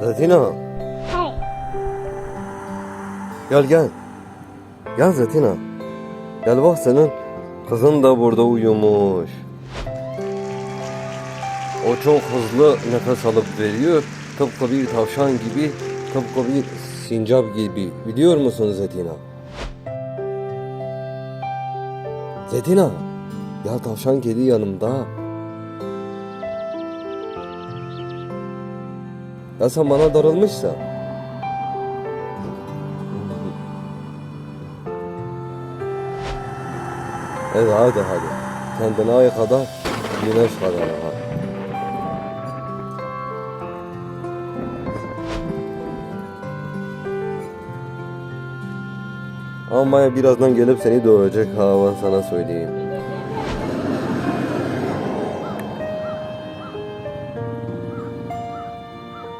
Zetina Hey. gel gel. Gel Zetina. Gel bak senin kızın da burada uyumuş. O çok hızlı nefes alıp veriyor. Tıpkı bir tavşan gibi, tıpkı bir sincap gibi. Biliyor musun Zetina? Zetina, ya tavşan kedi yanımda. Ya sen bana darılmışsan. Evet hadi hadi. Kendine ay kadar, güneş kadar. Hadi. Ama birazdan gelip seni dövecek ha ben sana söyleyeyim.